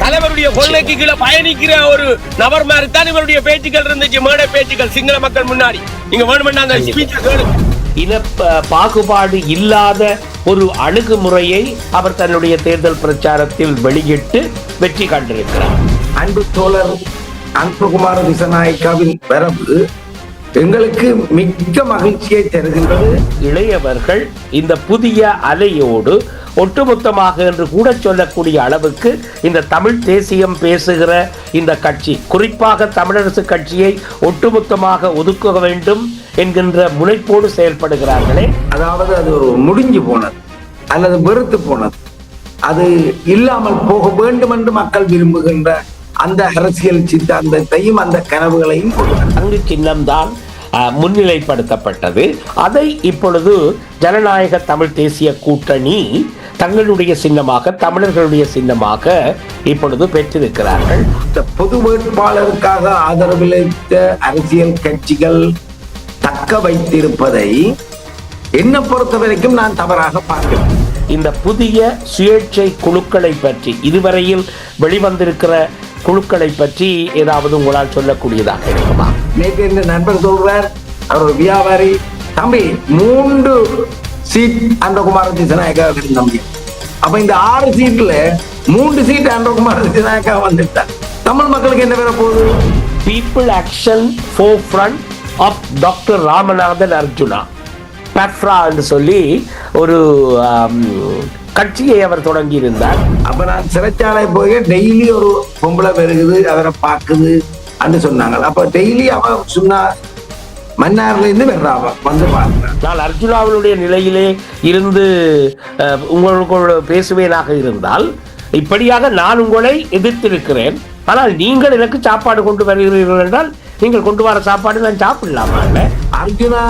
தலைவருடைய கொள்கைக்கு கீழே பயணிக்கிற ஒரு நபர் மாதிரி தான் இவருடைய பேச்சுக்கள் இருந்துச்சு மேடை பேச்சுக்கள் சிங்கள மக்கள் முன்னாடி. நீங்க வேணுமென்னா அந்த ஸ்பீச்சை கேளுங்க. இன பாகுபாடு இல்லாத ஒரு அணுகுமுறையை அவர் தன்னுடைய தேர்தல் பிரச்சாரத்தில் வெளியிட்டு வெற்றி கண்டிருக்கிறார் அன்பு தோழர் அன்புகுமார திசநாயக்காவின் வரவு எங்களுக்கு மிக்க மகிழ்ச்சியை தருகின்றது. இளையவர்கள் இந்த புதிய அலையோடு ஒட்டுமொத்தமாக என்று கூட சொல்லக்கூடிய அளவுக்கு இந்த தமிழ் தேசியம் பேசுகிற இந்த கட்சி குறிப்பாக தமிழரசு கட்சியை ஒட்டுமொத்தமாக ஒதுக்க வேண்டும் என்கின்ற முனைப்போடு செயல்படுகிறார்களே. அதாவது அது ஒரு முடிஞ்சு போனது அல்லது வெறுத்து போனது. அது இல்லாமல் போக வேண்டும் என்று மக்கள் விரும்புகின்ற அந்த அரசியல் சித்தாந்தத்தையும் அந்த கனவுகளையும் பங்கு சின்னம்தான் முன்னிலைப்படுத்தப்பட்டது. அதை இப்பொழுது ஜனநாயக தமிழ் தேசிய கூட்டணி தங்களுடைய சின்னமாக தமிழர்களுடைய சின்னமாக இப்பொழுது பெற்றிருக்கிறார்கள். இந்த பொது வேட்பாளருக்காக ஆதரவளித்த அரசியல் கட்சிகள் தக்க வைத்திருப்பதை என்னை பொறுத்த வரைக்கும் நான் தவறாக பார்க்கிறேன். இந்த புதிய சுயேட்சை குழுக்களை பற்றி இதுவரையில் வெளிவந்திருக்கிற குழுக்களை பற்றி ஏதாவது உங்களால் சொல்லக்கூடியதாக இருக்குமா? நேற்று என்ற நண்பர் சொல்றார் அவர் வியாபாரி. தம்பி மூன்று சீட் அன்றகுமார திசநாயக்கா தம்பி. அப்ப இந்த ஆறு சீட்ல மூன்று சீட் அன்றகுமார திசநாயக்கா வந்துட்டார் தமிழ் மக்களுக்கு என்ன வர போகுது? People action for front of doctor Ramanathan Arjuna பெஃப்ரா என்று சொல்லி ஒரு கட்சியை அவர் தொடங்கியிருந்தார். அப்ப நான் சிறைச்சாலை போய் டெய்லி ஒரு பொம்பளை பெருகுது அவரை பார்க்குது அப்படின்னு சொன்னாங்க. அப்ப டெய்லி அவ சொன்னா மன்னார்ல இருந்து வர்றாவ வந்து பார்க்கிறான் நான் அர்ஜுனாவினுடைய நிலையிலே இருந்து உங்களுக்கு பேசுவேனாக இருந்தால் இப்படியாக நான் உங்களை எதிர்த்திருக்கிறேன். ஆனால் நீங்கள் எனக்கு சாப்பாடு கொண்டு வருகிறீர்கள் என்றால் நீங்கள் கொண்டு வர சாப்பாடு நான் சாப்பிடலாமா? அர்ஜுனா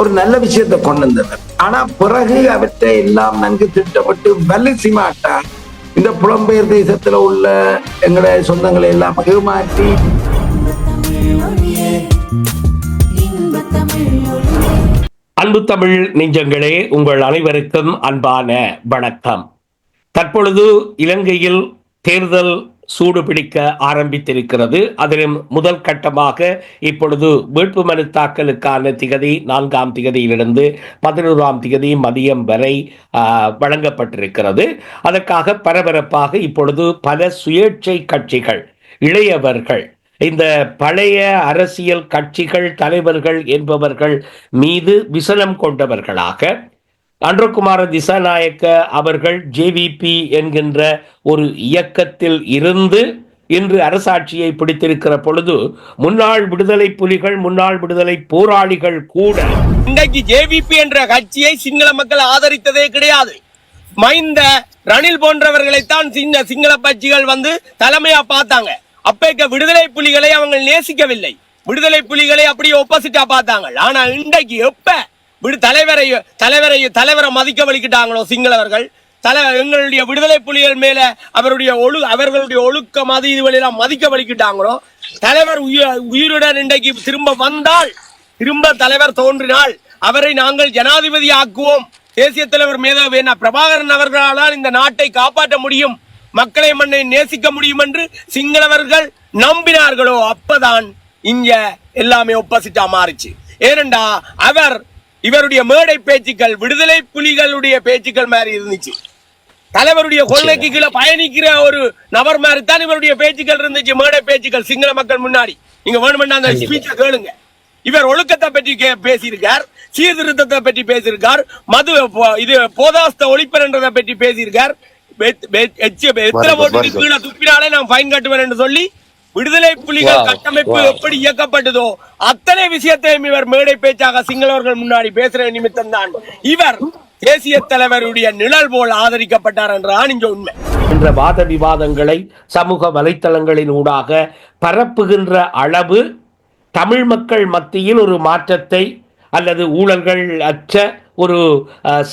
ஒரு நல்ல விஷயத்தை கொண்டு வந்தவர். ஆனா பிறகு அவற்றை எல்லாம் நன்கு திட்டப்பட்டு வலிசி மாட்டார் இந்த புலம்பெயர் தேசத்துல உள்ள எங்களுடைய சொந்தங்களை எல்லாம் ஏமாற்றி அன்பு தமிழ் நெஞ்சங்களே உங்கள் அனைவருக்கும் அன்பான வணக்கம். தற்பொழுது இலங்கையில் தேர்தல் சூடு பிடிக்க ஆரம்பித்திருக்கிறது. அதிலும் முதல் கட்டமாக இப்பொழுது வேட்புமனு தாக்கலுக்கான திகதி நான்காம் திகதியிலிருந்து பதினோராம் திகதி மதியம் வரை வழங்கப்பட்டிருக்கிறது. அதற்காக பரபரப்பாக இப்பொழுது பல சுயேட்சை கட்சிகள் இளையவர்கள் இந்த பழைய அரசியல் கட்சிகள் தலைவர்கள் என்பவர்கள் மீது விசனம் கொண்டவர்களாக அன்றகுமார திசாநாயக்க அவர்கள் ஜேவிபி என்கின்ற ஒரு இயக்கத்தில் இருந்து இன்று அரசாட்சியை பிடித்திருக்கிற பொழுது முன்னாள் விடுதலை புலிகள் முன்னாள் விடுதலை போராளிகள் கூட இன்றைக்கு ஜேவிபி என்ற கட்சியை சிங்கள மக்கள் ஆதரித்ததே கிடையாது. மைந்த ரணில் போன்றவர்களைத்தான் சிங்கள கட்சிகள் வந்து தலைமையா பார்த்தாங்க. அப்பேக்க விடுதலை புலிகளை அவங்க நேசிக்கவில்லை. விடுதலை புலிகளை அப்படியே ஒப்போசிட்டா பார்த்தாங்க. ஆனா இன்றைக்கு எப்ப விடு தலைவரை தலைவரை தலைவரை மதிக்க வலிக்கிட்டாங்களோ சிங்களவர்கள் தலை எங்களுடைய விடுதலை புலிகள் மேல அவருடைய ஒழு அவர்களுடைய ஒழுக்க மதி இதுவெல்லாம் மதிக்க வலிக்கிட்டாங்களோ தலைவர் உயிர் உயிருடன் இன்றைக்கு திரும்ப வந்தால் திரும்ப தலைவர் தோன்றினால் அவரை நாங்கள் ஜனாதிபதி ஆக்குவோம். தேசிய தலைவர் மேதாவி பிரபாகரன் அவர்களால் இந்த நாட்டை காப்பாற்ற முடியும். மக்களை மண்ணை நேசிக்க முடியும் என்று சிங்களவர்கள் நம்பினார்களோ அப்பதான் இங்க எல்லாமே ஒப்போசிட்டா மாறுச்சு. ஏனண்டா அவர் இவருடைய மேடை பேச்சுக்கள் விடுதலை புலிகளுடைய பேச்சுக்கள் மாதிரி இருந்துச்சு. தலைவருடைய கொள்கைக்கு கீழே பயணிக்கிற ஒரு நபர் மாதிரி தான் இவருடைய பேச்சுக்கள் இருந்துச்சு மேடை பேச்சுக்கள் சிங்கள மக்கள் முன்னாடி. நீங்க வேணுமென்னா அந்த ஸ்பீச்சை கேளுங்க. இவர் ஒழுக்கத்தை பற்றி பேசியிருக்கார் சீர்திருத்தத்தை பற்றி பேசியிருக்கார் மது இது போதாஸ்த ஒழிப்பன்றதை பற்றி பேசியிருக்கார். எத்தனை ஓட்டுக்கு கீழே துப்பினாலே நான் ஃபைன் கட்டுவேன் என்று சொல்லி விடுதலை புலிகள் கட்டமைப்பு எப்படி இயக்கப்பட்டதோ அத்தனை விஷயத்தையும் இவர் மேடை பேச்சாக சிங்களவர்கள் முன்னாடி பேசுற நிமித்தம் தான் இவர் தேசிய தலைவருடைய நிழல் போல் ஆதரிக்கப்பட்டார் என்றான் இங்க உண்மை. என்ற வாத விவாதங்களை சமூக வலைத்தளங்களின் ஊடாக பரப்புகின்ற அளவு தமிழ் மக்கள் மத்தியில் ஒரு மாற்றத்தை அல்லது ஊழல்கள் அற்ற ஒரு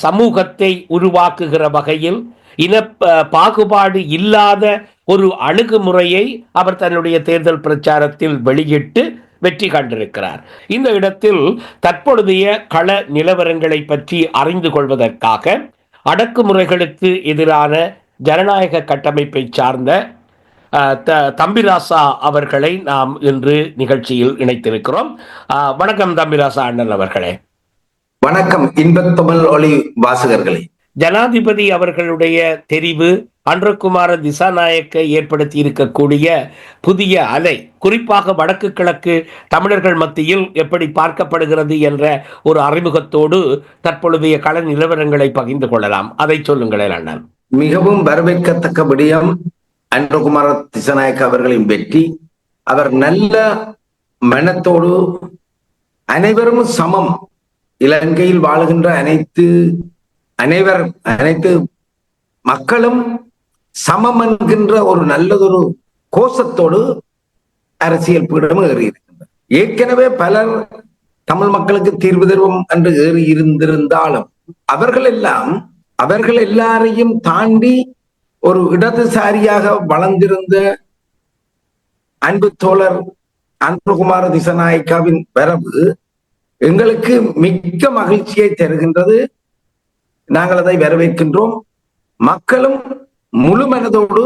சமூகத்தை உருவாக்குகிற வகையில் இன பாகுபாடு இல்லாத ஒரு அணுகுமுறையை அவர் தன்னுடைய தேர்தல் பிரச்சாரத்தில் வெளியிட்டு வெற்றி கண்டிருக்கிறார். இந்த இடத்தில் தற்பொழுதைய கள நிலவரங்களை பற்றி அறிந்து கொள்வதற்காக அடக்குமுறைகளுக்கு எதிரான ஜனநாயக கட்டமைப்பை சார்ந்த த- தம்பிராசா அவர்களை நாம் இன்று நிகழ்ச்சியில் இணைத்திருக்கிறோம். வணக்கம் தம்பிராசா அண்ணன் அவர்களே. வணக்கம் இன்பத்தமிழ் ஒளி வாசகர்களே. ஜனாதிபதி அவர்களுடைய தெரிவு அன்றகுமார திசாநாயக்க ஏற்படுத்தி இருக்கக்கூடிய புதிய அலை குறிப்பாக வடக்கு கிழக்கு தமிழர்கள் மத்தியில் எப்படி பார்க்கப்படுகிறது என்ற ஒரு அறிமுகத்தோடு தற்பொழுதைய கள நிலவரங்களை பகிர்ந்து கொள்ளலாம். அதை சொல்லுங்களேன் அண்ணன். மிகவும் வரவேற்கத்தக்க விடயம் அன்றகுமார திசாநாயக்க அவர்களின் வெற்றி. அவர் நல்ல மனத்தோடு அனைவரும் சமம். இலங்கையில் வாழுகின்ற அனைத்து அனைவர் அனைத்து மக்களும் சமம் என்கின்ற ஒரு நல்லதொரு கோஷத்தோடு அரசியல் பீடம் ஏறியிருக்கின்றனர் ஏற்கனவே பலர் தமிழ் மக்களுக்கு தீர்வு தருவோம் என்று ஏறி இருந்திருந்தாலும் அவர்கள் எல்லாம் அவர்கள் எல்லாரையும் தாண்டி ஒரு இடதுசாரியாக வளர்ந்திருந்த அன்பு தோழர் அன்புகுமார திசநாயக்காவின் வரவு எங்களுக்கு மிக்க மகிழ்ச்சியை தருகின்றது. நாங்கள் அதை வரவேற்கின்றோம். மக்களும் முழு மனதோடு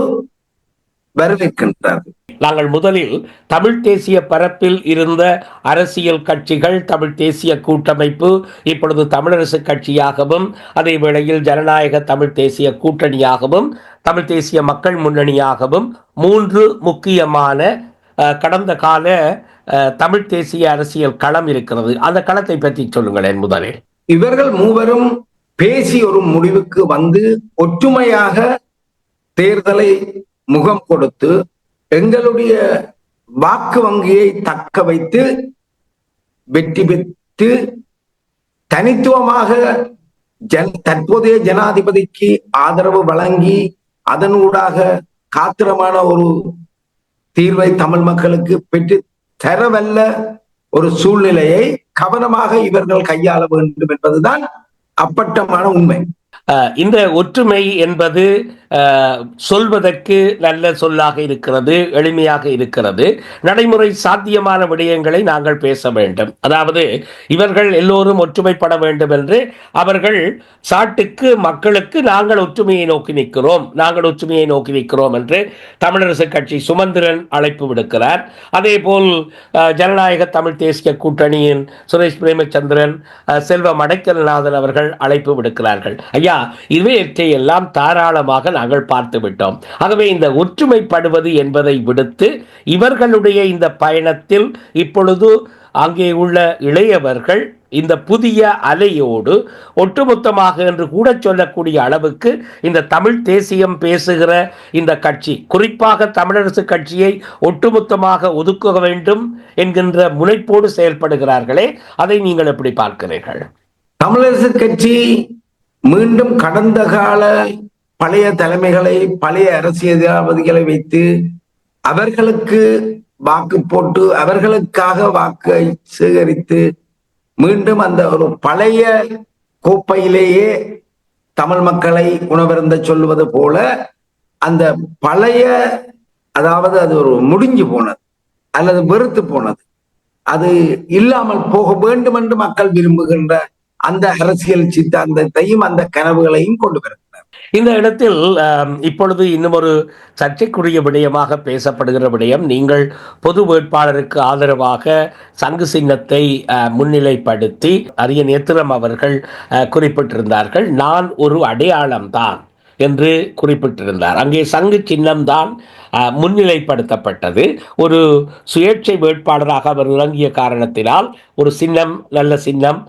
வரவேற்கின்றார்கள். நாங்கள் முதலில் தமிழ் தேசிய பரப்பில் இருந்த அரசியல் கட்சிகள் தமிழ் தேசிய கூட்டமைப்பு இப்பொழுது தமிழரசு கட்சியாகவும் அதே வேளையில் ஜனநாயக தமிழ் தேசிய கூட்டணியாகவும் தமிழ் தேசிய மக்கள் முன்னணியாகவும் மூன்று முக்கியமான கடந்த கால தமிழ் தேசிய அரசியல் களம் இருக்கிறது. அந்த களத்தை பற்றி சொல்லுங்களேன் முதலில். இவர்கள் மூவரும் பேசி ஒரு முடிவுக்கு வந்து ஒற்றுமையாக தேர்தலை முகம் கொடுத்து எங்களுடைய வாக்கு வங்கியை தக்க வைத்து வெற்றி பெற்று தனித்துவமாக ஜன் தற்போதைய ஜனாதிபதிக்கு ஆதரவு வழங்கி அதனூடாக காத்திரமான ஒரு தீர்வை தமிழ் மக்களுக்கு பெற்று தரவல்ல ஒரு சூழ்நிலையை கவனமாக இவர்கள் கையாள வேண்டும் என்பதுதான் அப்பட்டமான உண்மை. இந்த ஒற்றுமை என்பது சொல்வதற்கு நல்ல சொல்லாக இருக்கிறது எளிமையாக இருக்கிறது. நடைமுறை சாத்தியமான விடயங்களை நாங்கள் பேச வேண்டும். அதாவது இவர்கள் எல்லோரும் ஒற்றுமைப்பட வேண்டும் என்று அவர்கள் சாட்டுக்கு மக்களுக்கு நாங்கள் ஒற்றுமையை நோக்கி நிற்கிறோம் நாங்கள் ஒற்றுமையை நோக்கி நிற்கிறோம் என்று தமிழரசு கட்சி சுமந்திரன் அழைப்பு விடுக்கிறார். அதே போல் ஜனநாயக தமிழ் தேசிய கூட்டணியின் சுரேஷ் பிரேமச்சந்திரன் செல்வ மடைக்கல்நாதன் அவர்கள் அழைப்பு விடுக்கிறார்கள். ஐயா இவையற்றை எல்லாம் தாராளமாக நாங்கள் பார்த்து விட்டோம். ஆகவே இந்த ஒற்றுமைப்படுவது என்பதை விடுத்து இவர்களுடைய இந்த பயணத்தில் இப்பொழுது அங்கே உள்ள இளையவர்கள் இந்த புதிய அலையோடு ஒட்டுமொத்தமாக என்று கூட சொல்லக்கூடிய அளவுக்கு இந்த தமிழ் தேசியம் பேசுகிற இந்த கட்சி குறிப்பாக தமிழரசு கட்சியை ஒட்டுமொத்தமாக ஒதுக்க வேண்டும் என்கின்ற முனைப்போடு செயல்படுகிறார்களே. அதை நீங்கள் எப்படி பார்க்கிறீர்கள்? தமிழரசு கட்சி மீண்டும் கடந்த கால பழைய தலைமைகளை பழைய அரசியல்வாதிகளை வைத்து அவர்களுக்கு வாக்கு போட்டு அவர்களுக்காக வாக்கை சேகரித்து மீண்டும் அந்த ஒரு பழைய கோப்பையிலேயே தமிழ் மக்களை உணவருந்த சொல்லுவது போல அந்த பழைய அதாவது அது ஒரு முடிஞ்சு போனது அல்லது வெறுத்து போனது. அது இல்லாமல் போக வேண்டும் என்று மக்கள் விரும்புகின்ற அந்த அரசியல் சித்தாந்தத்தையும் அந்த கனவுகளையும் கொண்டு வருகிறார் இந்த இடத்தில் இப்பொழுது இன்னும் ஒரு சர்ச்சைக்குரிய விடயமாக பேசப்படுகிற விடயம் நீங்கள் பொது வேட்பாளருக்கு ஆதரவாக சங்கு சின்னத்தை முன்னிலைப்படுத்தி அரிய நேத்திரம் அவர்கள் குறிப்பிட்டிருந்தார்கள். நான் ஒரு அடையாளம்தான் என்று குறிப்பிட்டிருந்தார். அங்கே சங்கு சின்னம்தான் முன்னிலைப்படுத்தப்பட்டது. ஒரு சுயேட்சை வேட்பாளராக அவர் இறங்கிய காரணத்தினால் ஒரு சின்னம் நல்ல சின்னம்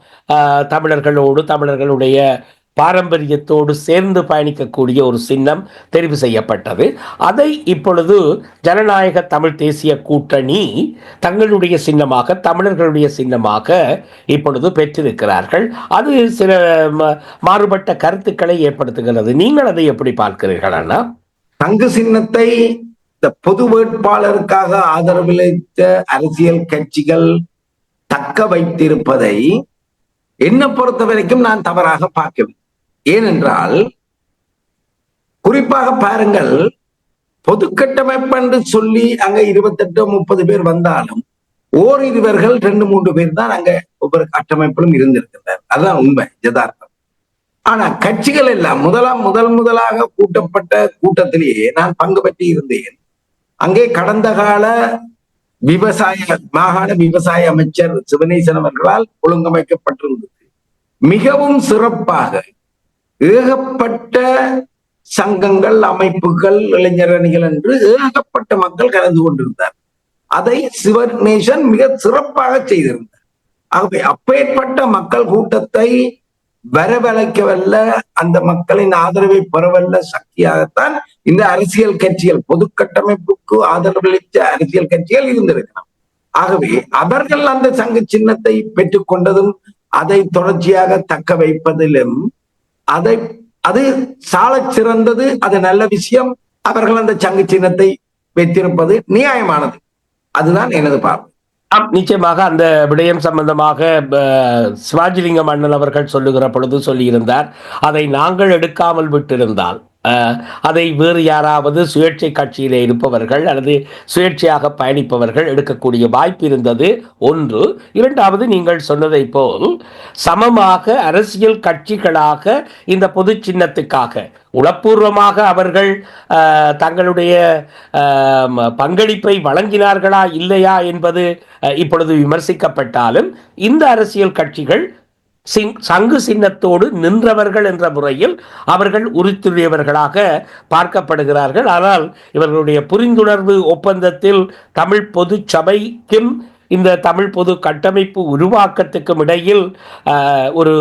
தமிழர்களோடு தமிழர்களுடைய பாரம்பரியத்தோடு சேர்ந்து பயணிக்கக்கூடிய ஒரு சின்னம் தெரிவு செய்யப்பட்டது. அதை இப்பொழுது ஜனநாயக தமிழ் தேசிய கூட்டணி தங்களுடைய சின்னமாக தமிழர்களுடைய சின்னமாக இப்பொழுது பெற்றிருக்கிறார்கள். அது சில மாறுபட்ட கருத்துக்களை ஏற்படுத்துகிறது. நீங்கள் அதை எப்படி பார்க்கிறீர்கள் அண்ணா? தங்கு சின்னத்தை இந்த பொது வேட்பாளருக்காக ஆதரவளித்த அரசியல் கட்சிகள் தக்க வைத்திருப்பதை என்ன பொறுத்த வரைக்கும் நான் தவறாக பார்க்கவில்லை. ஏனென்றால் குறிப்பாக பாருங்கள் பொது கட்டமைப்பு என்று சொல்லி அங்க இருபத்தெட்டு முப்பது பேர் வந்தாலும் ஓரிருவர்கள் ரெண்டு மூன்று பேர் தான் அங்க ஒவ்வொரு கட்டமைப்பிலும் இருந்திருக்கின்றனர். அதுதான் உண்மை யதார்த்தம். ஆனா கட்சிகள் எல்லாம் முதலாம் முதல் முதலாக கூட்டப்பட்ட கூட்டத்திலேயே நான் பங்கு பற்றி இருந்தேன். அங்கே கடந்த கால விவசாய மாகாண விவசாய அமைச்சர் சிவனேசன் அவர்களால் ஒழுங்கமைக்கப்பட்டிருந்தது. மிகவும் சிறப்பாக ஏகப்பட்ட சங்கங்கள் அமைப்புகள் இளைஞர் அணிகள் என்று ஏகப்பட்ட மக்கள் கலந்து கொண்டிருந்தார். அதை சிவநேசன் மிக சிறப்பாக செய்திருந்தார். ஆகவே அப்பேற்பட்ட மக்கள் கூட்டத்தை வரவழைக்கவல்ல அந்த மக்களின் ஆதரவை பெறவல்ல சக்தியாகத்தான் இந்த அரசியல் கட்சிகள் பொது கட்டமைப்புக்கு ஆதரவளித்த அரசியல் கட்சிகள் இருந்திருக்கலாம். ஆகவே அவர்கள் அந்த சங்க சின்னத்தை பெற்றுக்கொண்டதும் அதை தொடர்ச்சியாக தக்க வைப்பதிலும் அதை அது சாலச் சிறந்தது அது நல்ல விஷயம். அவர்கள் அந்த சங்கு சின்னத்தை வைத்திருப்பது நியாயமானது. அதுதான் எனது பார்வை. நிச்சயமாக அந்த விடயம் சம்பந்தமாக சிவாஜிலிங்கம் அண்ணன் அவர்கள் சொல்லுகிற பொழுது சொல்லியிருந்தார் அதை நாங்கள் எடுக்காமல் விட்டிருந்தால். அதை வேறு யாராவது சுயேட்சை கட்சியிலே இருப்பவர்கள் அல்லது சுயேட்சையாக பயணிப்பவர்கள் எடுக்கக்கூடிய வாய்ப்பு இருந்தது. ஒன்று. இரண்டாவது நீங்கள் சொன்னதை போல் சமமாக அரசியல் கட்சிகளாக இந்த பொது சின்னத்துக்காக உளப்பூர்வமாக அவர்கள் தங்களுடைய பங்களிப்பை வழங்கினார்களா இல்லையா என்பது இப்பொழுது விமர்சிக்கப்பட்டாலும் இந்த அரசியல் கட்சிகள் சங்கு சின்னத்தோடு நின்றவர்கள் என்ற முறையில் அவர்கள் உறுத்துடையவர்களாக பார்க்கப்படுகிறார்கள். ஆனால் இவர்களுடைய புரிந்துணர்வு ஒப்பந்தத்தில் தமிழ் பொது சபைக்கும் இந்த தமிழ் பொது கட்டமைப்பு உருவாக்கத்துக்கும் இடையில் ஒரு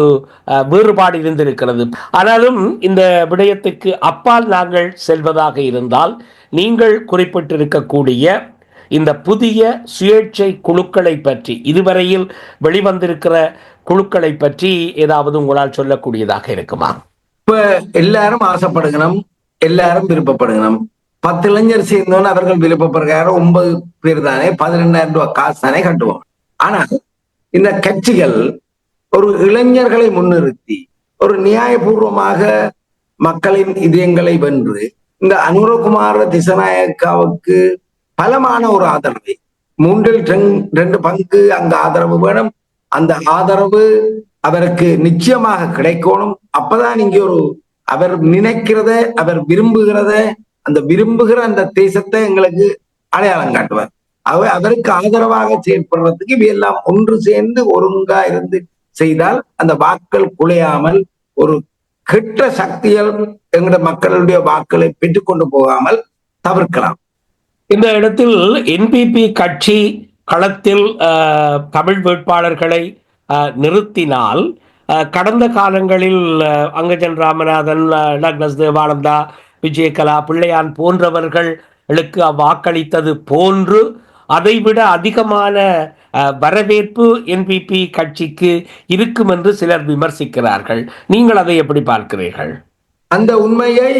வேறுபாடு இருந்திருக்கிறது. ஆனாலும் இந்த விடயத்துக்கு அப்பால் நாங்கள் செல்வதாக இருந்தால் நீங்கள் குறிப்பிட்டிருக்கக்கூடிய இந்த புதிய சுயேட்சை குழுக்களை பற்றி இதுவரையில் வெளிவந்திருக்கிற குழுக்களை பற்றி ஏதாவது உங்களால் சொல்லக்கூடியதாக இருக்குமா? இப்ப எல்லாரும் ஆசைப்படுகணும் எல்லாரும் விருப்பப்படுகணும். பத்து இளைஞர் சேர்ந்தோன்னு அவர்கள் விருப்பப்படுகிறார் ஒன்பது பேர் தானே பதினெண்டாயிரம் ரூபாய் காசு தானே கட்டுவோம். ஆனா இந்த கட்சிகள் ஒரு இளைஞர்களை முன்னிறுத்தி ஒரு நியாயபூர்வமாக மக்களின் இதயங்களை வென்று இந்த அனுரகுமார திசநாயக்காவுக்கு பலமான ஒரு ஆதரவை மூன்றில் ரெண்- ரெண்டு பங்கு அங்கு ஆதரவு வேணும். அந்த ஆதரவு அவருக்கு நிச்சயமாக கிடைக்கணும். அப்பதான் இங்க ஒரு அவர் நினைக்கிறத அவர் விரும்புகிறத அந்த விரும்புகிற அந்த தேசத்தை எங்களுக்கு அடையாளம் காட்டுவார். அவ அவருக்கு ஆதரவாக செயல்படுறதுக்கு இவையெல்லாம் ஒன்று சேர்ந்து ஒருங்கா இருந்து செய்தால் அந்த வாக்கள் குலையாமல் ஒரு கெட்ட சக்திகள் எங்களோட மக்களுடைய வாக்களை பெற்றுக்கொண்டு போகாமல் தவிர்க்கலாம். இந்த இடத்தில் என்பிபி கட்சி களத்தில் அஹ், தமிழ் வேட்பாளர்களை அஹ், நிறுத்தினால் அஹ், கடந்த காலங்களில் அங்கஜன் ராமநாதன் அஹ், டக்ளஸ் தேவானந்தா விஜயகலா பிள்ளையான் போன்றவர்களுக்கு வாக்களித்தது போன்று அதைவிட அதிகமான அஹ், வரவேற்பு என்பிபி கட்சிக்கு இருக்கும் என்று சிலர் விமர்சிக்கிறார்கள். நீங்கள் அதை எப்படி பார்க்கிறீர்கள்? அந்த உண்மையை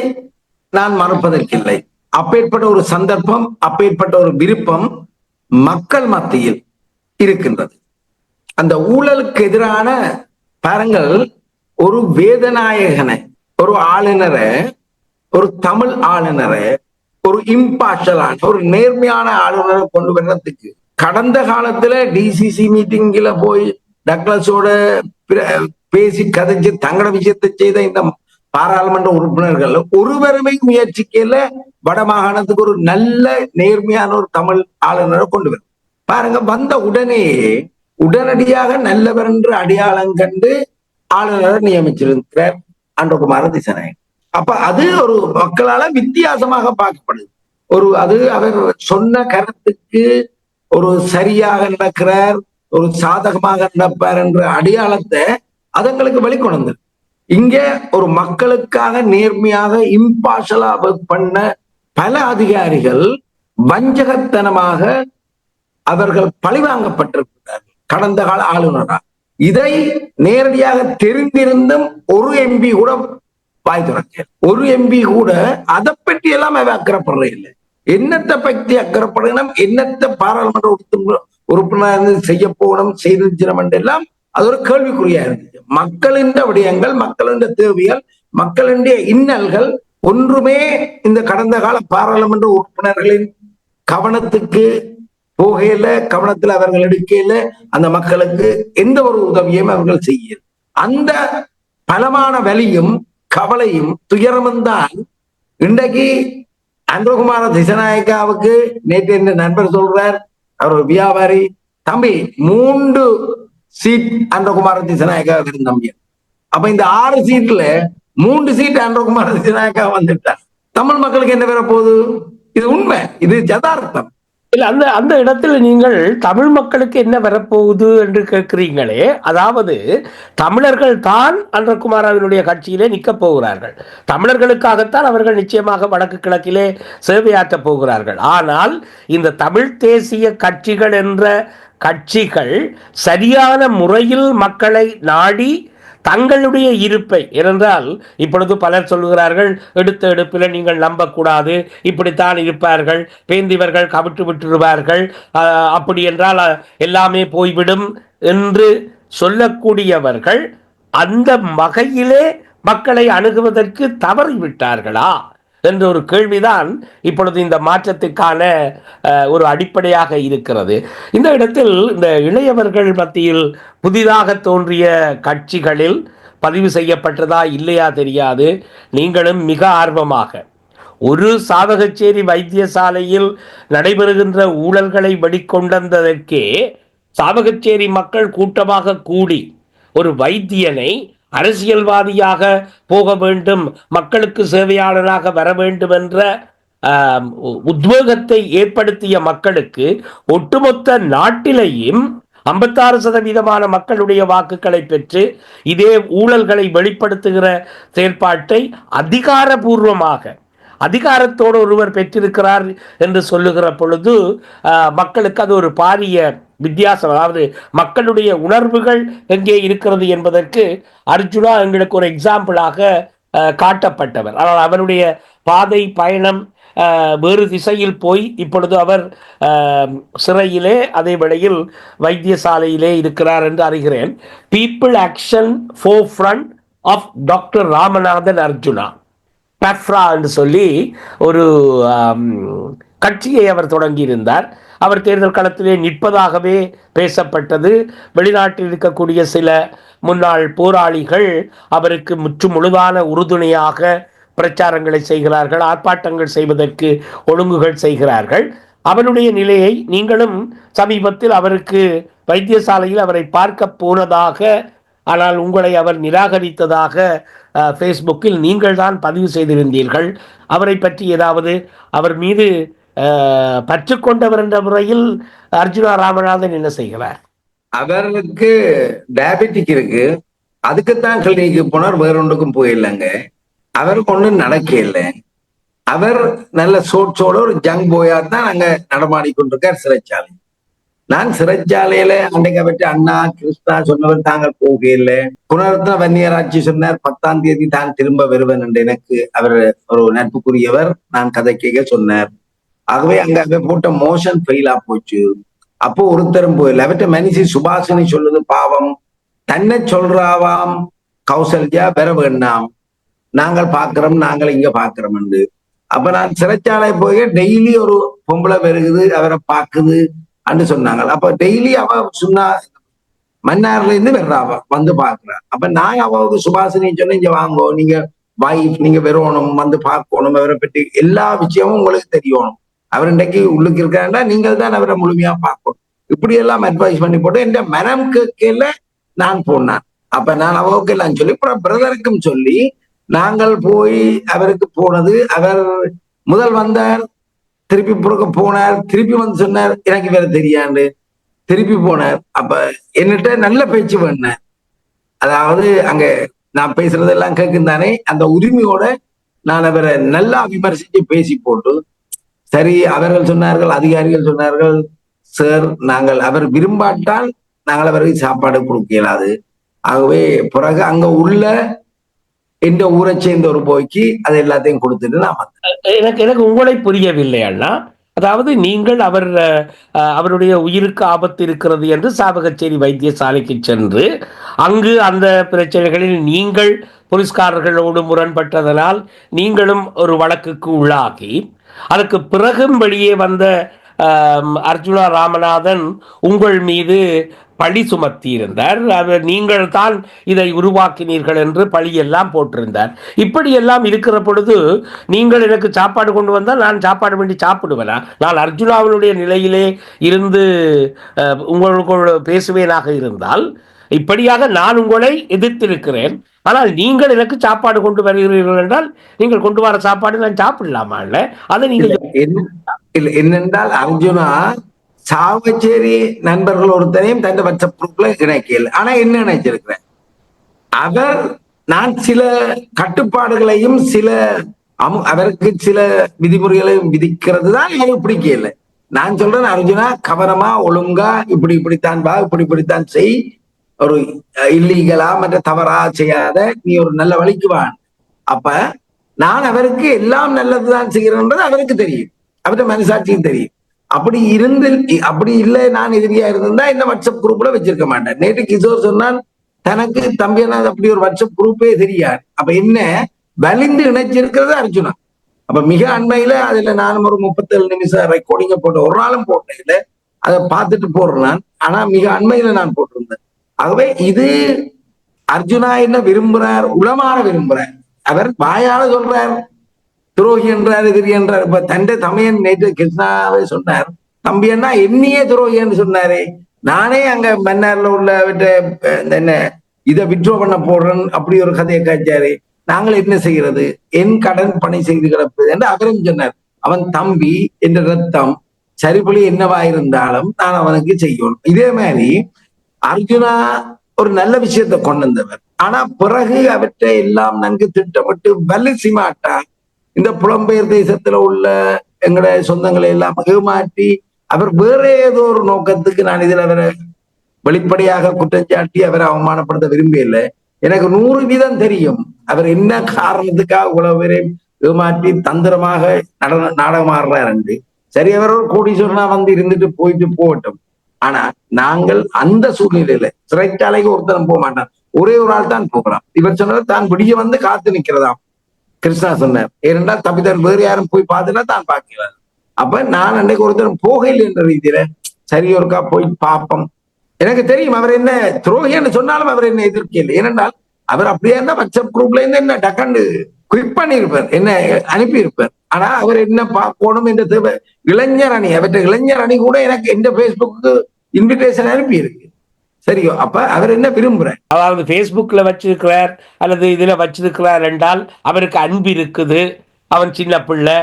நான் மறப்பதற்கில்லை. அப்பேற்பட்ட ஒரு சந்தர்ப்பம் அப்பேற்பட்ட ஒரு விருப்பம் மக்கள் மத்தியில் இருக்கின்றது. அந்த ஊழலுக்கு எதிரான பாருங்கள் ஒரு வேதநாயகனை ஒரு ஆளுநரை ஒரு தமிழ் ஆளுநரை ஒரு இம்பார்ஷலான ஒரு நேர்மையான ஆளுநரை கொண்டு வர்றதுக்கு கடந்த காலத்துல டிசிசி மீட்டிங்ல போய் டக்ளஸோட பிர- பேசி கதைச்சு தங்கட விஷயத்தை செய்த இந்த பாராளுமன்ற உறுப்பினர்கள் ஒருவருமே முயற்சிக்கல. வடமாகாணத்துக்கு ஒரு நல்ல நேர்மையான ஒரு தமிழ் ஆளுநரை கொண்டு வரும் பாருங்க வந்த உடனே உடனடியாக நல்லவர் என்று அடையாளம் கண்டு ஆளுநரை நியமிச்சிருக்கிறார் அன்றகுமார திசநாயகன். அப்ப அது ஒரு மக்களால வித்தியாசமாக பார்க்கப்படுது. ஒரு அது அவர் சொன்ன கருத்துக்கு ஒரு சரியாக நடக்கிறார் ஒரு சாதகமாக நடப்பார் என்ற அடையாளத்தை அதங்களுக்கு வெளிக்கொண்டு இங்க ஒரு மக்களுக்காக நேர்மையாக இம்பார்ஷலா பண்ண பல அதிகாரிகள் வஞ்சகத்தனமாக அவர்கள் பழிவாங்கப்பட்டிருக்கிறார்கள். கடந்த கால ஆளுநரா. இதை நேரடியாக தெரிந்திருந்தும் ஒரு எம்பி கூட வாய் திறக்க ஒரு எம்பி கூட அதை பற்றி எல்லாம் அவ அக்கறைப்படுற இல்லை. என்னத்தை பற்றி அக்கறைப்படணும்? என்னத்தை பாராளுமன்ற உறுப்பினர் உறுப்பினர் செய்ய போகணும்? செய்திருக்கிறோம் எல்லாம் அது ஒரு கேள்விக்குறியா இருந்துச்சு மக்களின் விடயங்கள் மக்களின் தேவைகள் மக்களின் இன்னல்கள் ஒன்றுமே இந்த கடந்த கால பாராளுமன்ற உறுப்பினர்களின் கவனத்துக்கு போகையில கவனத்தில் அவர்கள் எடுக்கையில அந்த மக்களுக்கு எந்த ஒரு உதவியும் அவர்கள் செய்ய அந்த பலமான வலியும் கவலையும் துயரமும் தான் இன்றைக்கு அன்றகுமார திசநாயக்காவுக்கு நேற்று என் நண்பர் சொல்றார்? அவர் வியாபாரி. தம்பி மூன்று சீட் அன்றகுமார திசநாயக்காக இருந்து அப்ப இந்த ஆறு சீட்ல மூன்று சீட் அன்றகுமார திசநாயக்கா வந்துட்டார். தமிழ் மக்களுக்கு என்ன பெற போகுது? இது உண்மை. இது ஜதார்த்தம் இல்ல அந்த அந்த இடத்துல நீங்கள் தமிழ் மக்களுக்கு என்ன வரப்போகுது என்று கேட்கிறீங்களே அதாவது தமிழர்கள் தான் அன்றகுமாராவினுடைய கட்சியிலே நிற்க போகிறார்கள். தமிழர்களுக்காகத்தான் அவர்கள் நிச்சயமாக வடக்கு கிழக்கிலே சேவையாற்றப் போகிறார்கள். ஆனால் இந்த தமிழ் தேசிய கட்சிகள் என்ற கட்சிகள் சரியான முறையில் மக்களை நாடி தங்களுடைய இருப்பை என்றால் இப்பொழுது பலர் சொல்லுகிறார்கள் எடுத்த எடுப்பில் நீங்கள் நம்பக்கூடாது இப்படித்தான் இருப்பார்கள் பேந்திவர்கள் கவிட்டு விட்டுருவார்கள் அப்படி என்றால் எல்லாமே போய்விடும் என்று சொல்லக்கூடியவர்கள் அந்த வகையிலே மக்களை அணுகுவதற்கு தவறிவிட்டார்களா? என்ற ஒரு கேள்விதான் இப்பொழுது இந்த மாற்றத்துக்கான ஒரு அடிப்படையாக இருக்கிறது. இந்த இடத்தில் இந்த இளையவர்கள் மத்தியில் புதிதாக தோன்றிய கட்சிகளில் பதிவு செய்யப்பட்டதா இல்லையா தெரியாது. நீங்களும் மிக ஆர்வமாக. ஒரு சாதகச்சேரி வைத்தியசாலையில் நடைபெறுகின்ற ஊழல்களை வெளிக்கொண்டதற்கே சாவகச்சேரி மக்கள் கூட்டமாக கூடி ஒரு வைத்தியனை அரசியல்வாதியாக போக வேண்டும் மக்களுக்கு சேவையாளராக வர வேண்டும் என்ற உத்வேகத்தை ஏற்படுத்திய மக்களுக்கு ஒட்டுமொத்த நாட்டிலேயும் ஐம்பத்தாறு சதவீதமான மக்களுடைய வாக்குகளை பெற்று இதே ஊழல்களை வெளிப்படுத்துகிற செயற்பாட்டை அதிகாரபூர்வமாக அதிகாரத்தோடு ஒருவர் பெற்றிருக்கிறார் என்று சொல்லுகிற பொழுது மக்களுக்கு அது ஒரு பாரிய வித்தியாசம். அதாவது மக்களுடைய உணர்வுகள் எங்கே இருக்கிறது என்பதற்கு அர்ஜுனா எங்களுக்கு ஒரு எக்ஸாம்பிளாக காட்டப்பட்டவர். ஆனால் அவருடைய பாதை பயணம் வேறு திசையில் போய் இப்பொழுது அவர் சிறையிலே அதே வேளையில் வைத்தியசாலையிலே இருக்கிறார் என்று அறிகிறேன். People action for front of doctor Ramanathan Arjuna பெஃப்ரா என்று சொல்லி ஒரு கட்சியை அவர் தொடங்கியிருந்தார். அவர் தேர்தல் களத்திலே நிற்பதாகவே பேசப்பட்டது. வெளிநாட்டில் இருக்கக்கூடிய சில முன்னாள் போராளிகள் அவருக்கு முற்று முழுதான உறுதுணையாக பிரச்சாரங்களை செய்கிறார்கள் ஆர்ப்பாட்டங்கள் செய்வதற்கு ஒழுங்குகள் செய்கிறார்கள். அவருடைய நிலையை நீங்களும் சமீபத்தில் அவருக்கு வைத்தியசாலையில் அவரை பார்க்க போனதாக ஆனால் உங்களை அவர் நிராகரித்ததாக ஃபேஸ்புக்கில் நீங்கள் தான் பதிவு செய்திருந்தீர்கள். அவரை பற்றி ஏதாவது அவர் மீது பற்று கொண்டவர் என்ற முறையில் அர்ஜுனா ராமநாதன் என்ன செய்கிறார்? அவருக்கு டயபெட்டிக் இருக்கு. அதுக்குத்தான் கிளினிக்கு போனார் வேறொன்றுக்கும் போயிடலங்க அவருக்கு ஒன்றும் நடக்க இல்லை அவர் நல்ல சோட்சோட ஒரு ஜங் போயா தான் அங்க நடமாடி கொண்டிருக்கார் சிறைச்சாலை நான் சிறைச்சாலையில அன்றைக்கு பெற்ற அண்ணா கிருஷ்ணா சொன்னவர் தாங்கள் போகையில் குணரத்ன வன்னியராட்சி சொன்னார். பத்தாம் தேதி தான் திரும்ப வருவேன் என்று எனக்கு அவர் ஒரு நட்புக்குரியவர் நான் கதை கேட்க சொன்னார். ஆகவே அங்க போட்ட மோஷன் ஃபெயிலா போச்சு. அப்போ ஒருத்தரும் போயில. அவற்ற மனுஷி சுபாஷினி சொல்லுது பாவம். தன்னை சொல்றாவாம். கௌசல்யா பெற வேண்டாம் நாங்கள் பார்க்கிறோம் நாங்கள் இங்க பார்க்கிறோம் அப்ப நான் சிறைச்சாலை போய் டெய்லி ஒரு பொம்பளை பெருகுது அவரை பாக்குது அன்னு சொன்னாங்க. அப்ப டெய்லி அவ சொன்னா மன்னார்ல இருந்து வர்றாவ வந்து பாக்குறா அப்ப நான் அவளுக்கு சுபாஷினி சொன்னேன் இங்க வாங்கோ நீங்க வைஃப் நீங்க வரணும் வந்து பார்க்கணும் அவரை பற்றி எல்லா விஷயமும் உங்களுக்கு தெரியணும். அவர் இன்றைக்கு உள்ளுக்கு இருக்காருன்னா நீங்கள் தான் அவரை முழுமையா பார்க்கணும். இப்படி எல்லாம் அட்வைஸ் பண்ணி போட்டு என் மனம் கேட்கல நான் போனேன். அப்ப நான் அவருக்கு எல்லாம் சொல்லி அப்புறம் பிரதருக்கும் சொல்லி நாங்கள் போய் அவருக்கு போனது அவர் முதல் வந்தார் திருப்பி புறக்க போனார் திருப்பி வந்து சொன்னார் எனக்கு வேற தெரியாண்டு. திருப்பி போனார். அப்ப என்னட்ட நல்ல பேச்சு பண்ணேன் அதாவது அங்க நான் பேசுறதெல்லாம் கேட்கும் தானே அந்த உரிமையோட நான் அவரை நல்லா விமர்சிச்சு பேசி போட்டு சரி அவர்கள் சொன்னார்கள் அதிகாரிகள் சொன்னார்கள் சார் நாங்கள் அவர் விரும்பாட்டால் நாங்கள் அவருக்கு சாப்பாடு கொடுக்க இயலாது. ஆகவே பிறகு அங்க உள்ள எந்த ஊரை சேர்ந்த ஒரு போய்க்கு அது எல்லாத்தையும் கொடுத்துட்டு நான் வந்தேன். எனக்கு எனக்கு உங்களை புரியவில்லை அண்ணா அதாவது நீங்கள் அவர் அவருடைய உயிருக்கு ஆபத்து இருக்கிறது என்று சாபகச்சேரி வைத்தியசாலைக்கு சென்று அங்கு அந்த பிரச்சனைகளில் நீங்கள் போலீஸ்காரர்களோடு முரண்பட்டதனால் நீங்களும் ஒரு வழக்குக்கு உள்ளாகி அதற்கு பிறகும் வெளியே வந்த அர்ஜுனா ராமநாதன் உங்கள் மீது பழி சுமத்தி இருந்தார் அவர் நீங்கள் தான் இதை உருவாக்கினீர்கள் என்று பழியெல்லாம் போட்டிருந்தார். இப்படியெல்லாம் இருக்கிற பொழுது நீங்கள் எனக்கு சாப்பாடு கொண்டு வந்தால் நான் சாப்பாடு வேண்டி சாப்பிடுவேனா? நான் அர்ஜுனாவினுடைய நிலையிலே இருந்து உங்களுக்கு பேசுவேனாக இருந்தால் இப்படியாக நான் உங்களை எதிர்த்திருக்கிறேன். ஆனால் நீங்கள் எனக்கு சாப்பாடு கொண்டு வருகிறீர்கள் என்றால் நீங்கள் கொண்டு வர சாப்பாடு நான் சாப்பிடலாமா இல்ல? அதை நீங்கள் என்னென்றால் அர்ஜுனா சாவச்சேரி நண்பர்கள் ஒருத்தரையும் தன் வாட்ஸ்அப் குரூப்ல இணைக்கல ஆனா என்ன நினைச்சிருக்கிறேன் அவர் நான் சில கட்டுப்பாடுகளையும் சில அவருக்கு சில விதிமுறைகளையும் விதிக்கிறது தான் எனக்கு பிடிக்கல நான் சொல்றேன் அர்ஜுனா கவனமா ஒழுங்கா இப்படி இப்படித்தான் வா இப்படி இப்படித்தான் செய் ஒரு இல்லீகலா மற்ற தவறா செய்யாத நீ ஒரு நல்ல வழிக்கு வான் அப்ப நான் அவருக்கு எல்லாம் நல்லதுதான் செய்கிறேன்றது அவருக்கு தெரியும். அவருடைய மனசாட்சியும் தெரியும். அப்படி இருந்து அப்படி இல்லை நான் எதிரியா இருந்திருந்தா இந்த வாட்ஸ்அப் குரூப்ல வச்சிருக்க மாட்டேன் நேற்று கிஷோர் சொன்னான் தனக்கு தம்பி அப்படி ஒரு வாட்ஸ்அப் குரூப்பே தெரியாது. அப்ப என்ன? வலிந்து இணைச்சிருக்கிறது அர்ஜுனா. அப்ப மிக அண்மையில அதுல நானும் ஒரு முப்பத்தேழு நிமிஷம் ரெக்கார்டிங்க போட்டு ஒரு நாளும் போட்டேன் இல்லை அதை பார்த்துட்டு போடுறேன் நான். ஆனா மிக அண்மையில நான் போட்டிருந்தேன் ஆகவே இது அர்ஜுனா என்ன விரும்புறார்? உளமான விரும்புறார். அவர் வாயால சொல்றார். துரோகி என்றார் எதிரி என்றார். இப்ப தண்டை தமையன் நேற்று கிருஷ்ணாவே சொன்னார். தம்பி அண்ணா என்னையே துரோகின்னு சொன்னாரே. நானே அங்க மன்னார்ல உள்ளவற்றை என்ன இதை விட்ரோ பண்ண போடுறேன் அப்படி ஒரு கதையை காய்ச்சாரு நாங்கள் என்ன செய்யறது? என் கடன் பணி செய்து கிடப்பது என்று அவரும் சொன்னார். அவன் தம்பி என்ற ரத்தம் சரிபொழி என்னவா இருந்தாலும் நான் அவனுக்கு செய்யணும் இதே மாதிரி அர்ஜுனா ஒரு நல்ல விஷயத்தை கொண்டு வந்தவர் ஆனா பிறகு அவற்றை எல்லாம் நன்கு திட்டமிட்டு வலிசி மாட்டா இந்த புலம்பெயர் தேசத்துல உள்ள எங்களுடைய சொந்தங்களை எல்லாம் ஏமாற்றி அவர் வேற ஏதோ ஒரு நோக்கத்துக்கு நான் இதில் அவரை வெளிப்படையாக குற்றஞ்சாட்டி அவரை அவமானப்படுத்த விரும்பல எனக்கு நூறு வீதம் தெரியும். அவர் என்ன காரணத்துக்காக உழவு பேரையும் ஏமாற்றி தந்திரமாக நடன நாடகமாடுறாரு சரி அவர் ஒரு கோடீஸ்வரனா வந்து இருந்துட்டு போயிட்டு போகட்டும். ஆனா நாங்கள் அந்த சூழ்நிலையில சிறைச்சாலைக்கு ஒருத்தரும் போக மாட்டான். ஒரே ஒரு ஆள் தான் போகிறான். இவர் சொன்னது தான் விடிய வந்து காத்து நிக்கிறதாம். கிருஷ்ணா சொன்னார் ஏனென்றால் தப்பித்தர் வேறு யாரும் போய் பார்த்துனா தான் பார்க்கிறார். அப்ப நான் அன்னைக்கு ஒருத்தரும் போகையில் என்ற ரீதியில சரி ஒருக்கா போய் பார்ப்போம். எனக்கு தெரியும் அவர் என்ன துரோகின்னு சொன்னாலும் அவர் என்ன எதிர்க்கல ஏனென்றால் அவர் அப்படியே இருந்தா வாட்ஸ்அப் குரூப்ல இருந்து என்ன டக்கண்டு குவிக் பண்ணியிருப்பார் என்ன அனுப்பியிருப்பார். ஆனா அவர் என்ன பார்க்கணும் என்ற தேவை. இளைஞர் அணி அவற்ற இளைஞர் அணி கூட எனக்கு எந்த பேஸ்புக்கு இன்விடேஷன் அனுப்பி இருக்கு சரியோ அப்ப அவர் என்ன விரும்புறார்? அதாவது பேஸ்புக்ல வச்சிருக்கிறார் அல்லது இதுல வச்சிருக்கிறார் என்றால் அவருக்கு அன்பு இருக்குது. அவன் சின்ன பிள்ளை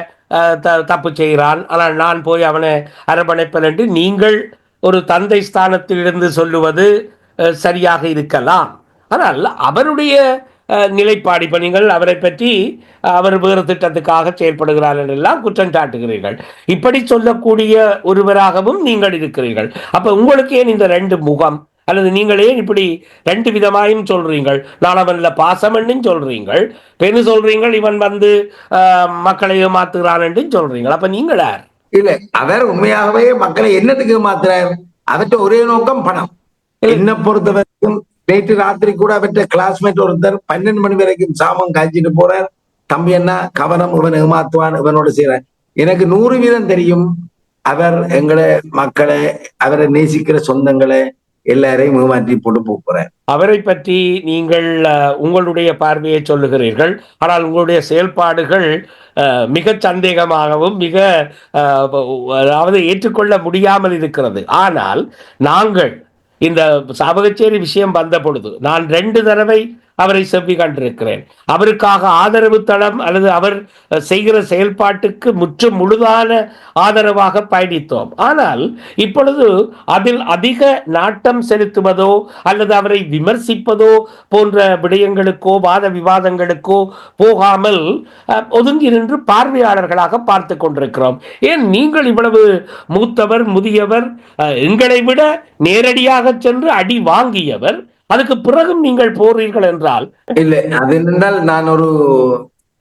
த தப்பு செய்கிறான். ஆனால் நான் போய் அவனை அரவணைப்பேன் என்று நீங்கள் ஒரு தந்தை ஸ்தானத்திலிருந்து சொல்லுவது சரியாக இருக்கலாம். ஆனால் அவருடைய நிலைப்பாடு. இப்போ நீங்கள் அவரை பற்றி அவர் வேறு திட்டத்துக்காக செயல்படுகிறார் என்றெல்லாம் குற்றம் சாட்டுகிறீர்கள். இப்படி சொல்லக்கூடிய ஒருவராகவும் நீங்கள் இருக்கிறீர்கள். அப்போ உங்களுக்கு ஏன் இந்த ரெண்டு முகம்? அல்லது நீங்கள் ஏன் இப்படி ரெண்டு விதமாயும் சொல்றீங்கள்? நான் அவன்ல பாசமன்னும் சொல்றீங்கள். பெண்ணு சொல்றீங்கள் இவன் வந்து மக்களை ஏமாத்துகிறான் சொல்றீங்கள். அப்ப நீங்கள் யார்? இல்ல அவர் உண்மையாகவே மக்களை என்னத்துக்கு மாத்துறார் அவற்றை ஒரே நோக்கம் பணம். என்ன பொறுத்த வரைக்கும் நேற்று ராத்திரி கூட அவற்றை கிளாஸ்மேட் ஒருத்தர் பன்னெண்டு மணி வரைக்கும் சாமம் காய்ச்சிட்டு போறார். தம்பி என்ன? கவனம் இவன் ஏமாத்துவான் இவனோட செய்யறான் எனக்கு நூறு வீதம் தெரியும். அவர் எங்களை மக்களை அவரை நேசிக்கிற சொந்தங்களை எல்லாரையும் ஏமாற்றி போட்டு போறேன் அவரை பற்றி நீங்கள் உங்களுடைய பார்வையை சொல்லுகிறீர்கள். ஆனால் உங்களுடைய செயல்பாடுகள் மிக சந்தேகமாகவும் மிக அஹ், அதாவது ஏற்றுக்கொள்ள முடியாமல் இருக்கிறது. ஆனால் நாங்கள் இந்த சாபகச்சேரி விஷயம் வந்த பொழுது நான் ரெண்டு தடவை அவரை செவ்வி கண்டிருக்கிறேன். அவருக்காக ஆதரவு தளம் அல்லது அவர் செய்கிற செயல்பாட்டுக்கு முற்று முழுதான ஆதரவாக பயணித்தோம். ஆனால் இப்பொழுது அதில் அதிக நாட்டம் செலுத்துவதோ அல்லது அவரை விமர்சிப்பதோ போன்ற விடயங்களுக்கோ வாத விவாதங்களுக்கோ போகாமல் அஹ், ஒதுங்கி நின்று பார்வையாளர்களாக பார்த்து கொண்டிருக்கிறோம். ஏன் நீங்கள் இவ்வளவு மூத்தவர் முதியவர் அஹ், எங்களை விட நேரடியாக சென்று அடி வாங்கியவர் அதுக்கு பிறகும் நீங்கள் போறீர்கள் என்றால்? இல்ல அது என்னென்றால் நான் ஒரு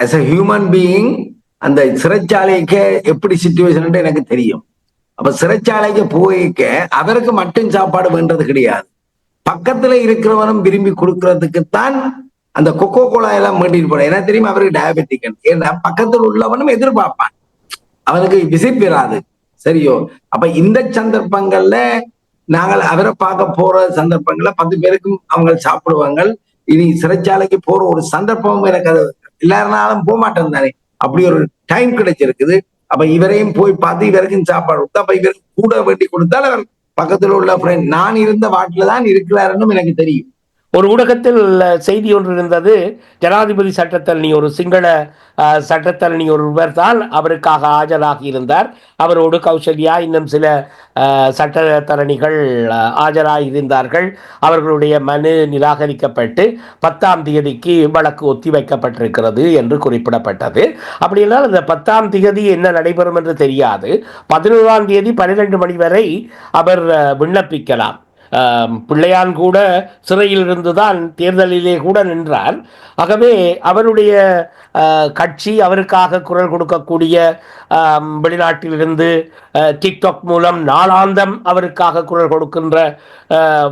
அஸ் அ ஹியூமன் பீயிங் அந்த சிறைச்சாலைக்கு எப்படி சுச்சுவேஷன் எனக்கு தெரியும். அப்ப சிறைச்சாலைக்கு போயிக்க அவருக்கு மட்டும் சாப்பாடு வேண்டது கிடையாது. பக்கத்துல இருக்கிறவனும் விரும்பி கொடுக்கறதுக்குத்தான் அந்த கொக்கோ கோலா எல்லாம் வேண்டிட்டு போறேன். ஏன்னா தெரியும் அவருக்கு டயபெட்டிக் ஏன்னா பக்கத்தில் உள்ளவனும் எதிர்பார்ப்பான். அவனுக்கு விசிட் சரியோ? அப்ப இந்த சந்தர்ப்பங்கள்ல நாங்கள் அவரை பார்க்க போற சந்தர்ப்பங்கள்ல பத்து பேருக்கும் அவங்க சாப்பிடுவாங்க. இனி சிறைச்சாலைக்கு போற ஒரு சந்தர்ப்பமும் எனக்கு அது எல்லாருனாலும் போக மாட்டேன் தானே. அப்படி ஒரு டைம் கிடைச்சிருக்குது. அப்ப இவரையும் போய் பார்த்து இவருக்கும் சாப்பாடு கொடுத்தா அப்ப இவருக்கு கூட வேண்டி கொடுத்தால் அவர் பக்கத்துல உள்ள ஃப்ரெண்ட் நான் இருந்த வாட்டில தான் இருக்கிறாருன்னு எனக்கு தெரியும். ஒரு ஊடகத்தில் செய்தி ஒன்று இருந்தது ஜனாதிபதி சட்டத்தரணி ஒரு சிங்கள சட்டத்தரணி ஒருவர் தான் அவருக்காக ஆஜராகி இருந்தார். அவரோடு கௌசல்யா இன்னும் சில சட்டத்தரணிகள் ஆஜராகி இருந்தார்கள். அவர்களுடைய மனு நிராகரிக்கப்பட்டு பத்தாம் தேதிக்கு வழக்கு ஒத்திவைக்கப்பட்டிருக்கிறது என்று குறிப்பிடப்பட்டது. அப்படியென்றால் இந்த பத்தாம் தேதி என்ன நடைபெறும் என்று தெரியாது. பதினோராம் தேதி பன்னிரெண்டு மணி வரை அவர் விண்ணப்பிக்கலாம். பிள்ளையான் கூட சிறையில் இருந்துதான் தேர்தலிலே கூட நின்றார் ஆகவே அவருடைய கட்சி அவருக்காக குரல் கொடுக்கக்கூடிய வெளிநாட்டிலிருந்து டிக்டாக் மூலம் நாளாந்தம் அவருக்காக குரல் கொடுக்கின்ற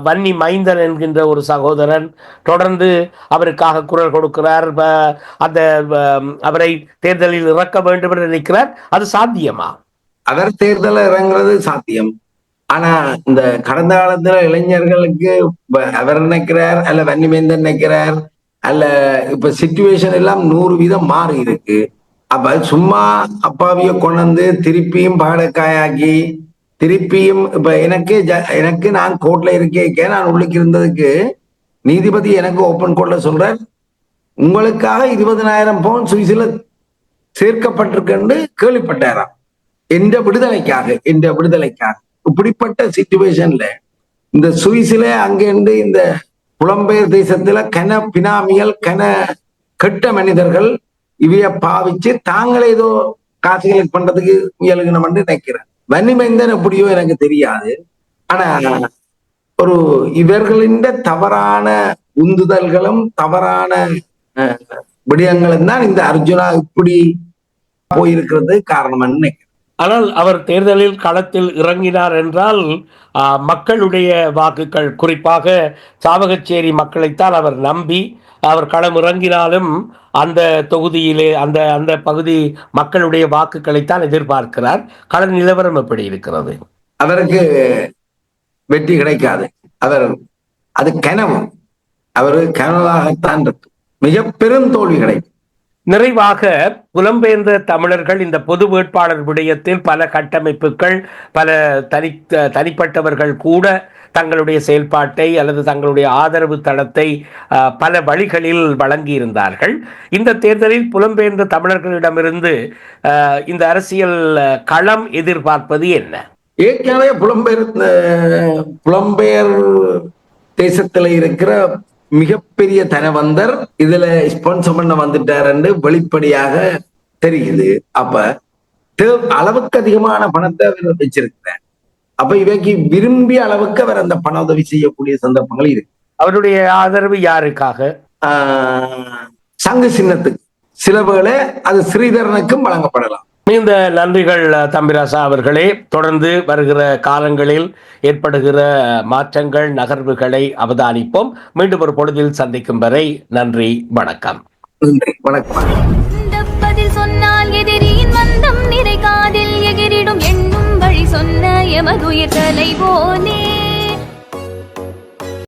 வன்னி மைந்தன் என்கின்ற ஒரு சகோதரன் தொடர்ந்து அவருக்காக குரல் கொடுக்கிறார். அந்த அவரை தேர்தலில் இறக்க வேண்டும் என்று நினைக்கிறார். அது சாத்தியமா? அவர் தேர்தலில் இறங்குறது சாத்தியம். ஆனா இந்த கடந்த காலத்துல இளைஞர்களுக்கு அவர் நினைக்கிறார் அல்ல வன்னிமேந்தன் நினைக்கிறார் அல்ல இப்ப சிச்சுவேஷன் எல்லாம் நூறு வீதம் மாறி இருக்கு. அப்ப சும்மா அப்பாவிய கொண்டு திருப்பியும் பாடக்காயாக்கி திருப்பியும் இப்ப எனக்கு ஜ- எனக்கு நான் கோர்ட்ல இருக்கேன் நான் உள்ளுக்கு இருந்ததுக்கு நீதிபதி எனக்கு ஓபன் கோர்ட்ல சொல்றார் உங்களுக்காக இருபதனாயிரம் பவுன் சுவிசில சேர்க்கப்பட்டிருக்குன்னு கேள்விப்பட்டாராம். எந்த விடுதலைக்காக எந்த விடுதலைக்காக. இப்படிப்பட்ட சிச்சுவேஷன்ல இந்த சுவிஸ்ல அங்கிருந்து இந்த புலம்பெயர் தேசத்துல கன பினாமிகள் கன கெட்ட மனிதர்கள் இவைய பாவிச்சு தாங்களே ஏதோ காசுகளை பண்றதுக்கு முயலுகணும் நினைக்கிறேன். வன்னிமைந்தன் எப்படியோ எனக்கு தெரியாது. ஆனா ஒரு இவர்களின் தவறான உந்துதல்களும் தவறான விடயங்களும் தான் இந்த அர்ஜுனா இப்படி போயிருக்கிறது காரணம்னு நினைக்கிறேன். ஆனால் அவர் தேர்தலில் களத்தில் இறங்கினார் என்றால் மக்களுடைய வாக்குகள் குறிப்பாக சாவகச்சேரி மக்களைத்தான் அவர் நம்பி அவர் களம் இறங்கினாலும் அந்த தொகுதியிலே அந்த அந்த பகுதி மக்களுடைய வாக்குகளைத்தான் எதிர்பார்க்கிறார். கள நிலவரம் எப்படி இருக்கிறது? அவருக்கு வெற்றி கிடைக்காது. அவர் அது கனவு. அவரு கனவாகத்தான் இருக்கும். மிக பெரும் தோல்வி கிடைக்கும். நிறைவாக புலம்பெயர்ந்த தமிழர்கள் இந்த பொது வேட்பாளர் விடயத்தில் பல கட்டமைப்புகள் பல தனி தனிப்பட்டவர்கள் கூட தங்களுடைய செயல்பாட்டை அல்லது தங்களுடைய ஆதரவு தளத்தை அஹ், பல வழிகளில் வழங்கியிருந்தார்கள். இந்த தேர்தலில் புலம்பெயர்ந்த தமிழர்களிடமிருந்து இந்த அரசியல் களம் எதிர்பார்ப்பது என்ன? ஏற்கனவே புலம்பெயர் புலம்பெயர் தேசத்தில் இருக்கிற மிகப்பெரிய தனவந்தர் இதுல ஸ்பான்சர் பண்ண வந்துட்டாருன்னு வெளிப்படையாக தெரியுது. அப்ப அளவுக்கு அதிகமான பணத்தை அவர் வச்சிருக்கிறார். அப்ப இவைக்கு விரும்பிய அளவுக்கு அவர் அந்த பண உதவி செய்யக்கூடிய சந்தர்ப்பங்கள் இருக்கு. அவருடைய ஆதரவு யாருக்காக? சங்கு சின்னத்துக்கு. சில வேளை அது ஸ்ரீதரனுக்கும் வழங்கப்படலாம். இந்த நன்றிகள் தம்பிராசா அவர்களே. தொடர்ந்து வருகிற காலங்களில் ஏற்படுகிற மாற்றங்கள் நகர்வுகளை அவதானிப்போம். மீண்டும் ஒரு பொழுதில் சந்திக்கும் வரை நன்றி வணக்கம். நன்றி வணக்கம். சொன்னால் எதிரியின் மந்தம் நிறை காதில் எகிரிடும் எண்ணும் வழி சொன்ன எமதுயிர் தலைவோனே